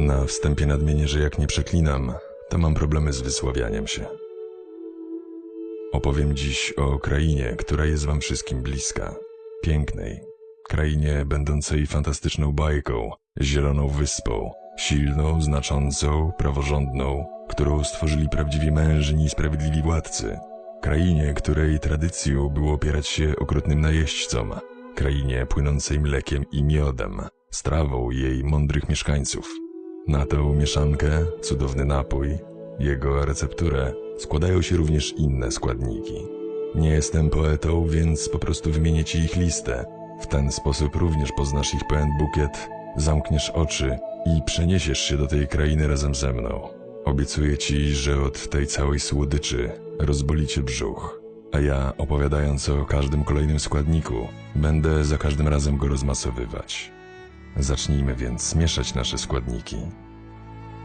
Na wstępie nadmienię, że jak nie przeklinam, to mam problemy z wysławianiem się. Opowiem dziś o krainie, która jest wam wszystkim bliska. Pięknej. Krainie będącej fantastyczną bajką, zieloną wyspą, silną, znaczącą, praworządną, którą stworzyli prawdziwi mężni i sprawiedliwi władcy. Krainie, której tradycją było opierać się okrutnym najeźdźcom. Krainie płynącej mlekiem i miodem, strawą jej mądrych mieszkańców. Na tą mieszankę, cudowny napój, jego recepturę składają się również inne składniki. Nie jestem poetą, więc po prostu wymienię ci ich listę. W ten sposób również poznasz ich pełen bukiet, zamkniesz oczy i przeniesiesz się do tej krainy razem ze mną. Obiecuję ci, że od tej całej słodyczy rozboli cię brzuch, a ja opowiadając o każdym kolejnym składniku, będę za każdym razem go rozmasowywać. Zacznijmy więc mieszać nasze składniki.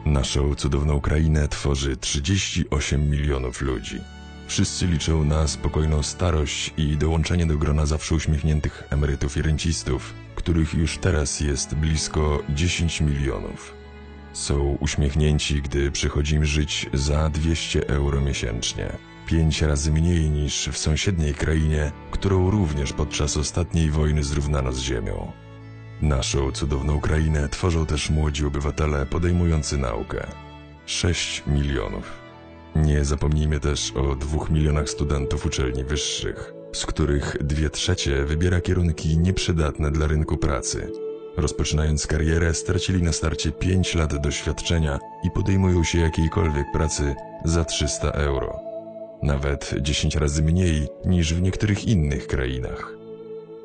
Naszą cudowną krainę tworzy 38 milionów ludzi. Wszyscy liczą na spokojną starość i dołączenie do grona zawsze uśmiechniętych emerytów i rencistów, których już teraz jest blisko 10 milionów. Są uśmiechnięci, gdy przychodzi im żyć za 200 euro miesięcznie. Pięć razy mniej niż w sąsiedniej krainie, którą również podczas ostatniej wojny zrównano z ziemią. Naszą cudowną krainę tworzą też młodzi obywatele podejmujący naukę. 6 milionów. Nie zapomnijmy też o dwóch milionach studentów uczelni wyższych, z których dwie trzecie wybiera kierunki nieprzydatne dla rynku pracy. Rozpoczynając karierę, stracili na starcie 5 lat doświadczenia i podejmują się jakiejkolwiek pracy za 300 euro. Nawet 10 razy mniej niż w niektórych innych krainach.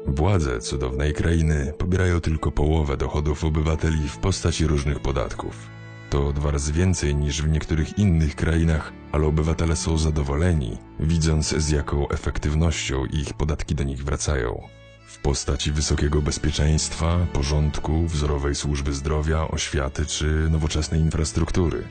Władze cudownej krainy pobierają tylko połowę dochodów obywateli w postaci różnych podatków. To dwa razy więcej niż w niektórych innych krainach, ale obywatele są zadowoleni, widząc z jaką efektywnością ich podatki do nich wracają. W postaci wysokiego bezpieczeństwa, porządku, wzorowej służby zdrowia, oświaty czy nowoczesnej infrastruktury.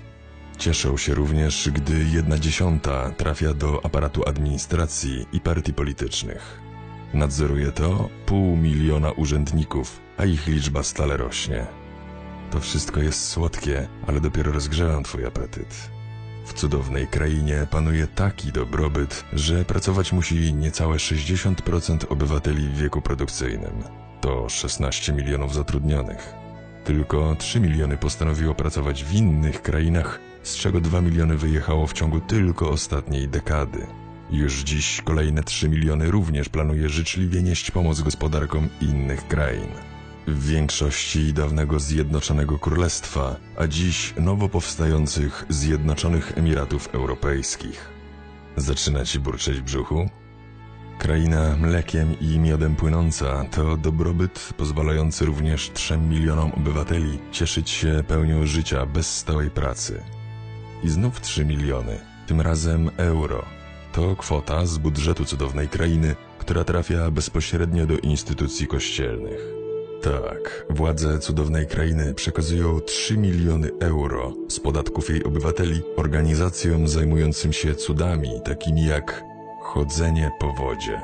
Cieszą się również, gdy jedna dziesiąta trafia do aparatu administracji i partii politycznych. Nadzoruje to pół miliona urzędników, a ich liczba stale rośnie. To wszystko jest słodkie, ale dopiero rozgrzewam twój apetyt. W cudownej krainie panuje taki dobrobyt, że pracować musi niecałe 60% obywateli w wieku produkcyjnym. To 16 milionów zatrudnionych. Tylko 3 miliony postanowiło pracować w innych krainach, z czego 2 miliony wyjechało w ciągu tylko ostatniej dekady. Już dziś kolejne 3 miliony również planuje życzliwie nieść pomoc gospodarkom innych krain. W większości dawnego Zjednoczonego Królestwa, a dziś nowo powstających Zjednoczonych Emiratów Europejskich. Zaczyna ci burczeć brzuchu? Kraina mlekiem i miodem płynąca to dobrobyt pozwalający również 3 milionom obywateli cieszyć się pełnią życia bez stałej pracy. I znów 3 miliony, tym razem euro. To kwota z budżetu cudownej krainy, która trafia bezpośrednio do instytucji kościelnych. Tak, władze cudownej krainy przekazują 3 miliony euro z podatków jej obywateli organizacjom zajmującym się cudami, takimi jak chodzenie po wodzie,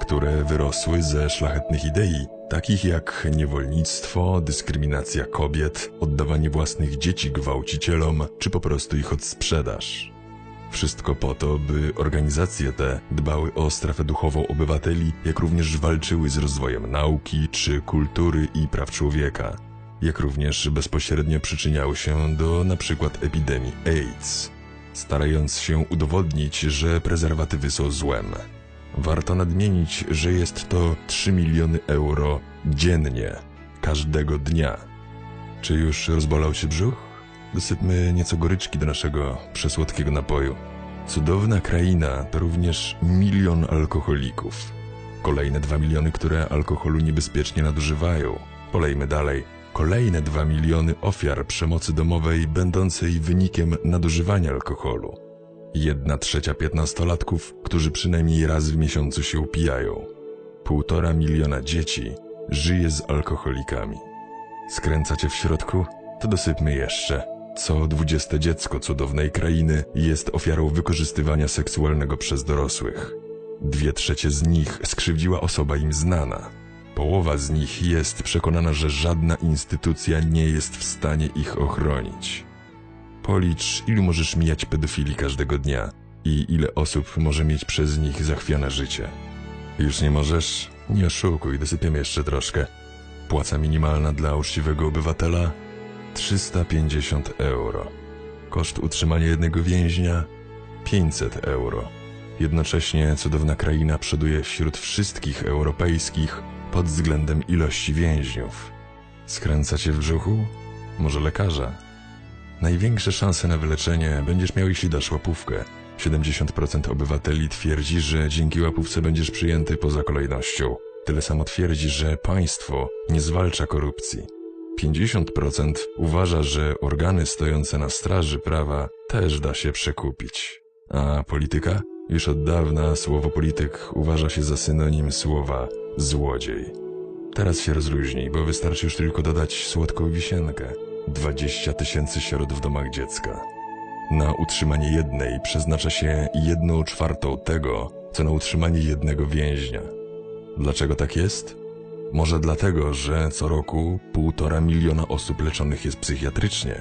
które wyrosły ze szlachetnych idei, takich jak niewolnictwo, dyskryminacja kobiet, oddawanie własnych dzieci gwałcicielom, czy po prostu ich odsprzedaż. Wszystko po to, by organizacje te dbały o strefę duchową obywateli, jak również walczyły z rozwojem nauki czy kultury i praw człowieka, jak również bezpośrednio przyczyniały się do przykład epidemii AIDS, starając się udowodnić, że prezerwatywy są złem. Warto nadmienić, że jest to 3 miliony euro dziennie, każdego dnia. Czy już rozbolał się brzuch? Dosypmy nieco goryczki do naszego przesłodkiego napoju. Cudowna kraina to również milion alkoholików. Kolejne dwa miliony, które alkoholu niebezpiecznie nadużywają. Polejmy dalej. Kolejne dwa miliony ofiar przemocy domowej będącej wynikiem nadużywania alkoholu. Jedna trzecia piętnastolatków, którzy przynajmniej raz w miesiącu się upijają. Półtora miliona dzieci żyje z alkoholikami. Skręcacie w środku? To dosypmy jeszcze. Co dwudzieste dziecko cudownej krainy jest ofiarą wykorzystywania seksualnego przez dorosłych. Dwie trzecie z nich skrzywdziła osoba im znana. Połowa z nich jest przekonana, że żadna instytucja nie jest w stanie ich ochronić. Policz, ilu możesz mijać pedofili każdego dnia i ile osób może mieć przez nich zachwiane życie. Już nie możesz? Nie oszukuj, dosypiemy jeszcze troszkę. Płaca minimalna dla uczciwego obywatela? 350 euro. Koszt utrzymania jednego więźnia? 500 euro. Jednocześnie cudowna kraina przoduje wśród wszystkich europejskich pod względem ilości więźniów. Skręca cię w brzuchu? Może lekarza? Największe szanse na wyleczenie będziesz miał, jeśli dasz łapówkę. 70% obywateli twierdzi, że dzięki łapówce będziesz przyjęty poza kolejnością. Tyle samo twierdzi, że państwo nie zwalcza korupcji. 50% uważa, że organy stojące na straży prawa też da się przekupić. A polityka? Już od dawna słowo polityk uważa się za synonim słowa złodziej. Teraz się rozluźnij, bo wystarczy już tylko dodać słodką wisienkę. 20 tysięcy sierot w domach dziecka. Na utrzymanie jednej przeznacza się jedną czwartą tego, co na utrzymanie jednego więźnia. Dlaczego tak jest? Może dlatego, że co roku półtora miliona osób leczonych jest psychiatrycznie.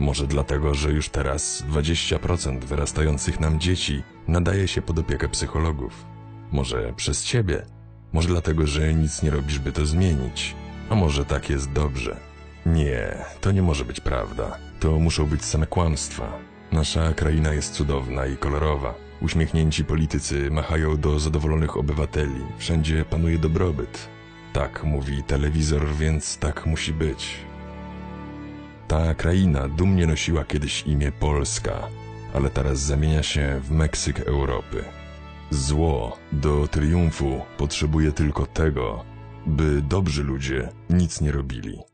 Może dlatego, że już teraz 20% wyrastających nam dzieci nadaje się pod opiekę psychologów. Może przez ciebie. Może dlatego, że nic nie robisz, by to zmienić. A może tak jest dobrze. Nie, to nie może być prawda. To muszą być same kłamstwa. Nasza kraina jest cudowna i kolorowa. Uśmiechnięci politycy machają do zadowolonych obywateli. Wszędzie panuje dobrobyt. Tak mówi telewizor, więc tak musi być. Ta kraina dumnie nosiła kiedyś imię Polska, ale teraz zamienia się w Meksyk Europy. Zło do triumfu potrzebuje tylko tego, by dobrzy ludzie nic nie robili.